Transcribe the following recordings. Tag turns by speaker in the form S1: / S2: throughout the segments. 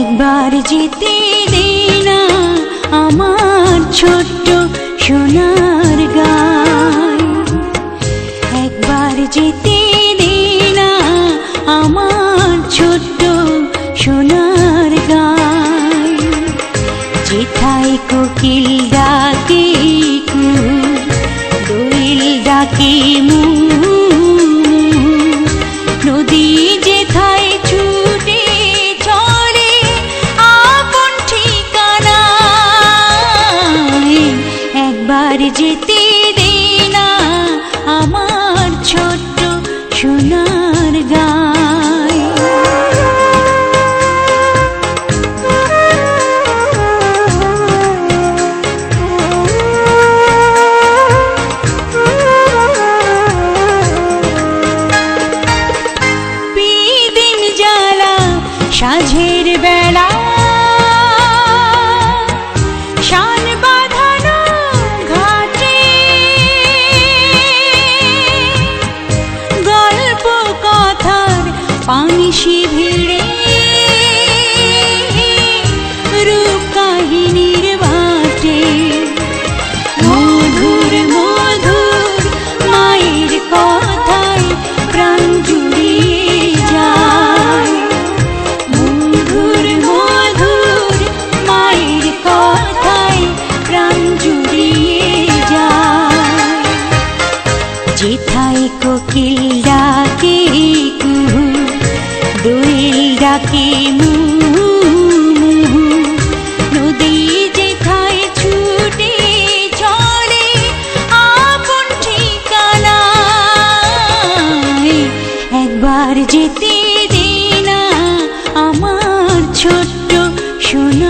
S1: একবার যেতে দে না আমার ছোট্ট সোনার গায় একবার যেতে দে না আমার ছোট্ট সোনার গায় যেথায় কোকিল ডাকে কু দোয়েল ডাকে যেথায় কোকিল ডাকে কুহু দোয়েল মুহু নদী যেথায় ছুটে একবার আমার ছোট্ট সোনার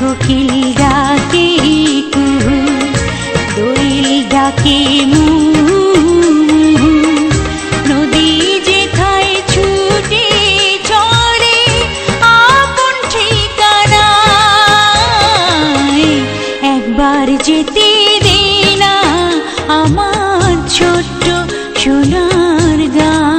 S1: কোকিল ডাকে কুহু ডাকে মু নদী ছুটে একবার দে না আমার ছোট্ট সোনার গান।